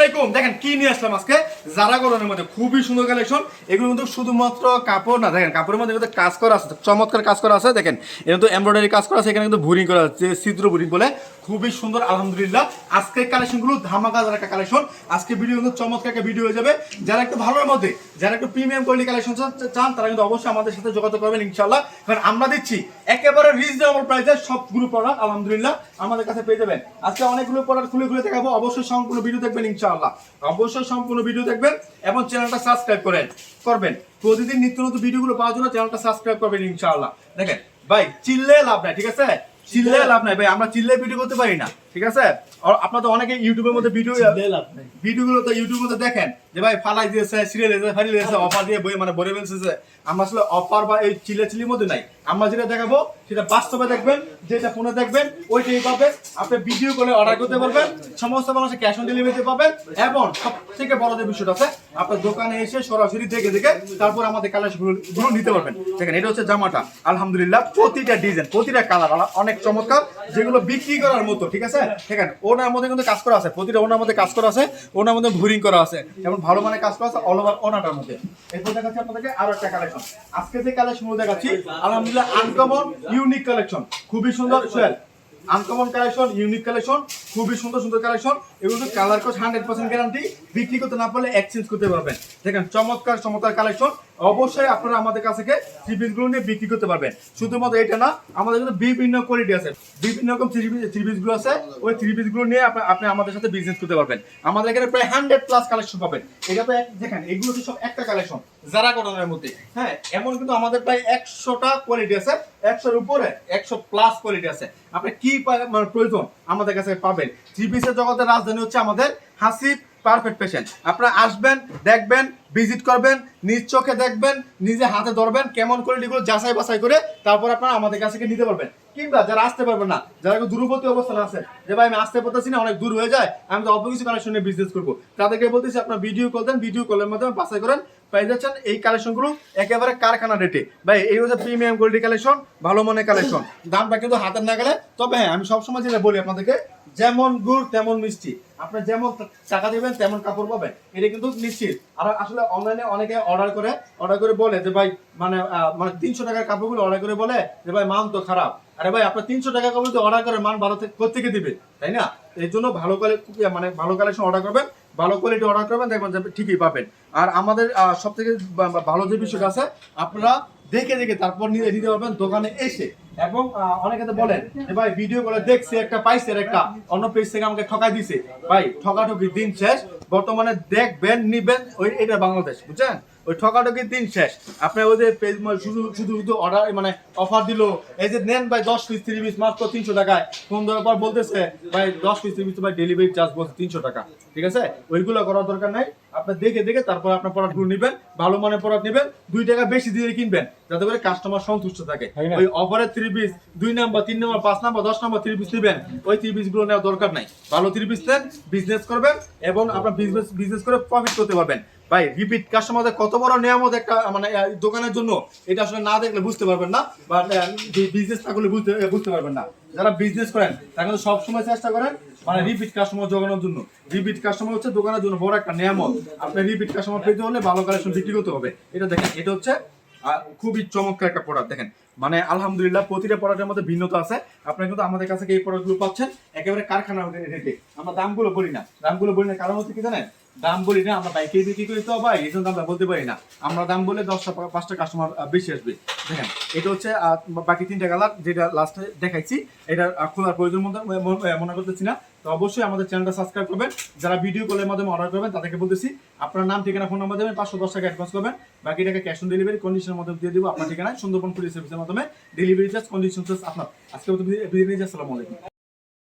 আলাইকুম। দেখেন কি নিয়ে আসলাম আজকে? যারা গরমের মধ্যে খুবই সুন্দর কালেকশন এগুলো কিন্তু শুধুমাত্র কাপড় না, দেখেন, কাপড়ের মধ্যে কাজ করা আছে, চমৎকার কাজ করা আছে, দেখেন এটা তো এমব্রয়ডারি কাজ করা আছে, এখানে কিন্তু ভুরিং করা আছে, ছিদ্র ভুরিং বলে। খুবই সুন্দর, আলহামদুলিল্লাহ। আজকে কালেকশনগুলো ধামাকা যারা একটা কালেকশন আজকে ভিডিও কিন্তু চমৎকার একটা ভিডিও হয়ে যাবে। যারা একটু ভালোর মধ্যে, যারা একটু প্রিমিয়াম কোয়ালিটি কালেকশন চান, তারা কিন্তু অবশ্যই আমাদের সাথে যোগাযোগ করবেন ইনশাল্লাহ কারণ আমরা দিচ্ছি একেবারে রিজনেবল প্রাইসে সবগুলো প্রোডাক্ট আলহামদুলিল্লাহ। আমাদের কাছে পেয়ে যাবেন। আজকে অনেকগুলো প্রোডাক্ট খুলে খুলে দেখাবো, অবশ্যই সম্পূর্ণ ভিডিও দেখবেন, ইনশাআল্লাহ। অবশ্যই সম্পূর্ণ ভিডিও দেখবেন এবং চ্যানেলটা সাবস্ক্রাইব করেন, করবেন। প্রতিদিন নিত্য নতুন ভিডিওগুলো পাওয়ার জন্য চ্যানেলটা সাবস্ক্রাইব করবেন, ইনশাআল্লাহ। দেখেন, ভাই চিল্লে লাভ নাই, ঠিক আছে? চিল্লে লাভ নাই ভাই আমরা চিল্লে ভিডিও করতে পারি না। ঠিক আছে? আপনারা তো অনেকে ইউটিউবের মধ্যে ভিডিও ভিডিওগুলো তো ইউটিউবের মধ্যে দেখেন যে ভাই ফালাই দিয়েছে সিরিয়াল দিয়েছে ফালি দিয়েছে অফার দিয়ে বই মানে বলে ফেলছে। আমরা আসলে অফার বা এই চিল্লে চিল্লির মধ্যে নাই। আমরা যেটা দেখাবো সেটা বাস্তবে দেখবেন যেটা ফোনে দেখবেন ওইটাই পাবেন। আপনি ভিডিও করে অর্ডার করতে পারবেন সমস্ত মানুষের ক্যাশ অন ডেলিভারিতে পাবেন। এবং সব থেকে বড় যে বিষয়টা আছে আপনার দোকানে এসে সরাসরি দেখে দেখে তারপর আমাদের কালারগুলো নিতে পারবেন। দেখেন এটা হচ্ছে জামাটা। আলহামদুলিল্লাহ প্রতিটা ডিজাইন প্রতিটা কালার অনেক চমৎকার। যেগুলো বিক্রি করার মতো ঠিক আছে? দেখেন ওনার মধ্যে কিন্তু কাজ করা আছে, প্রতিটা ওনার মধ্যে কাজ করা আছে, ওনার মধ্যে ভুরিং করা আছে, যেমন ভালো মানে কাজ করা আছে অল ওভার ওনাটার মধ্যে। এরপর দেখাচ্ছি আপনাদেরকে আরও একটা কালেকশন আজকে যে কালেকশন দেখাচ্ছি, আলহামদুলিল্লাহ আনকমন ইউনিক কালেকশন খুবই সুন্দর, Sohel. Uncommon collection unique collection খুবই সুন্দর সুন্দর কালেকশন এগুলো কালার কোচ হান্ড্রেড পার্সেন্ট গ্যারান্টি বিক্রি করতে না পারলে এক্সচেঞ্জ করতে পারবেন। দেখেন, চমৎকার চমৎকার কালেকশন অবশ্যই আপনারা আমাদের কাছে থেকে থ্রি পিসগুলো নিয়ে বিক্রি করতে পারবেন। শুধুমাত্র এটা না, আমাদের কিন্তু বিভিন্ন কোয়ালিটি আছে। বিভিন্ন রকম থ্রি পিস থ্রি পিসগুলো আছে, ওই থ্রি পিসগুলো নিয়ে আপনি আপনি আমাদের সাথে বিজনেস করতে পারবেন। আমাদের এখানে প্রায় হান্ড্রেড প্লাস কালেকশন পাবেন। এটা তো দেখেন, এগুলো তো সব একটা কালেকশন যারা কটনের মধ্যে। হ্যাঁ এমন কিন্তু আমাদের প্রায় একশোটা কোয়ালিটি আছে, একশোর উপরে একশো প্লাস কোয়ালিটি আছে। আপনি কি মানে প্রয়োজন আমাদের কাছে পাবেন। থ্রি পিসের জগতের রাজধানী হচ্ছে আমাদের হাসিব পারফেক্ট পেশেন্ট আপনারা আসবেন, দেখবেন ভিজিট করবেন, নিজ চোখে দেখবেন, নিজে হাতে ধরবেন, কেমন করে এগুলো যাচাই বাছাই করে তারপর আপনারা আমাদের কাছে নিতে পারবেন। কিংবা যারা আসতে পারবে না, যারা দূরবর্তী অবস্থানে আছে যে ভাই আমি আসতে পারতেছি না, অনেক দূর হয়ে যায়, আমি তো অল্প কিছু কালেকশনে বিজনেস করব। তাদেরকে বলতেছি, আপনার ভিডিও কল দেন ভিডিও কলের মাধ্যমে বাছাই করেন পাই যাচ্ছেন। এই কালেকশনগুলো একেবারে কারখানা রেটে ভাই, এই হচ্ছে প্রিমিয়াম কোয়ালিটি কালেকশন ভালো মনে কালেকশন দামটা কিন্তু হাতের না গেলে তবে হ্যাঁ আমি সবসময় যেটা বলি আপনাদেরকে, যেমন গুড়, তেমন মিষ্টি। আপনি যেমন টাকা দিবেন, তেমন কাপড় পাবেন। এটা কিন্তু নিশ্চিত। আর আসলে অনলাইনে অনেকে অর্ডার করে অর্ডার করে বলে যে, ভাই মানে মানে তিনশো টাকার কাপড়গুলো অর্ডার করে বলে যে, ভাই, মান তো খারাপ। আরে ভাই, আপনার তিনশো টাকা কাপড় যদি অর্ডার করে মান ভালো থেকে দিবে? তাই না? এই জন্য ভালো কোয়ালিটি মানে ভালো কালেকশন অর্ডার করবেন, ভালো কোয়ালিটি অর্ডার করবেন, দেখবেন ঠিকই পাবেন। আর আমাদের সব থেকে ভালো যে বিষয়টা আছে, আপনারা দেখে দেখে তারপর নিয়ে নিতে পারবেন দোকানে এসে। এবং অনেকে তো বলেন যে, ভাই ভিডিও করে দেখছি, একটা পাইছে একটা অন্য পেজ থেকে আমাকে ঠকাই দিছে। ভাই, ঠকাঠকি দিন শেষ। বর্তমানে দেখবেন, নিবেন ওই, এটা বাংলাদেশ, বুঝছেন? ওই ঠকাঠকির দিন শেষ। আপনি ওই যে পেজ শুধু শুধু শুধু অর্ডার মানে অফার দিল, এই যে নেন ভাই, দশ পিস তিরিশ পিস মাত্র তিনশো টাকায়। ফোন দেওয়ার পর বলতেছে, ভাই, দশ পিস তিরিশ ভাই ডেলিভারি চার্জ বলছে তিনশো টাকা। ঠিক আছে? ওইগুলো করার দরকার নাই। আপনি দেখে দেখে তারপর আপনার প্রোডাক্টগুলো নেবেন, ভালো মানের প্রোডাক্ট নেবেন, দুই টাকা বেশি দিয়ে কিনবেন। যাতে করে কাস্টমার সন্তুষ্ট থাকে। ওই অফারের থ্রি পিস দুই নাম্বার তিন নাম্বার পাঁচ নাম্বার দশ নাম্বার থ্রি পিস নেবেন। ওই থ্রি পিসগুলো নেওয়ার দরকার নাই। ভালো থ্রি পিস নেন বিজনেস করবেন এবং আপনার বিজনেস বিজনেস করে প্রফিট করতে পারবেন। ভাই রিপিট কাস্টমারদের কত বড় নিয়ামত একটা মানে দোকানের জন্য। এটা আসলে না দেখলে বুঝতে পারবেন না বা বিজনেস না করলে বুঝতে বুঝতে পারবেন না। যারা বিজনেস করেন তারা কিন্তু সবসময় চেষ্টা করেন মানে রিপিট কাস্টমার জোগানোর জন্য। রিপিট কাস্টমার হচ্ছে দোকানের জন্য বড় একটা নিয়ামত। আপনি রিপিট কাস্টমার পেতে হলে ভালো কালেকশন বিক্রি করতে হবে। এটা দেখেন এটা হচ্ছে খুবই চমৎকার একটা প্রোডাক্ট দেখেন। মানে আলহামদুলিল্লাহ প্রতিটা প্রোডাক্টের মধ্যে ভিন্নতা আছে। আপনারা কিন্তু আমাদের কাছে এই প্রোডাক্টগুলো পাচ্ছেন, একেবারে কারখানা রেটে আমরা দামগুলো বলি না। দামগুলো বলি না, কারণ হচ্ছে কি জানেন? দাম বলি না, আমরা বাইকে বিক্রি করি তো ভাই, এই জন্য আমরা বলতে পারি না। আমরা দাম বলে দশটা পাঁচটা কাস্টমার বেশি আসবে। দেখেন, এটা হচ্ছে বাকি তিনটা কালার যেটা লাস্টে দেখাইছি, এটা খোলার প্রয়োজন মনে করতেছি না। তো অবশ্যই আমাদের চ্যানেলটা সাবস্ক্রাইব করবেন। যারা ভিডিও কলের মাধ্যমে অর্ডার করবেন, তাদেরকে বলতেছি, আপনার নাম, ঠিকানা ফোন নাম্বার দেবেন, পাঁচশো দশ টাকা অ্যাডভান্স করবেন। বাকি টাকা ক্যাশ অন ডেলিভারি কন্ডিশনের মধ্যে দিয়ে দিব। আপনার ঠিকানায় সুন্দরবন পুলিশ সার্ভিসের মাধ্যমে ডেলিভারি চার্জ কন্ডিশন চার্জ আপনার। আজকে নিয়ে আসসালামু আলাইকুম।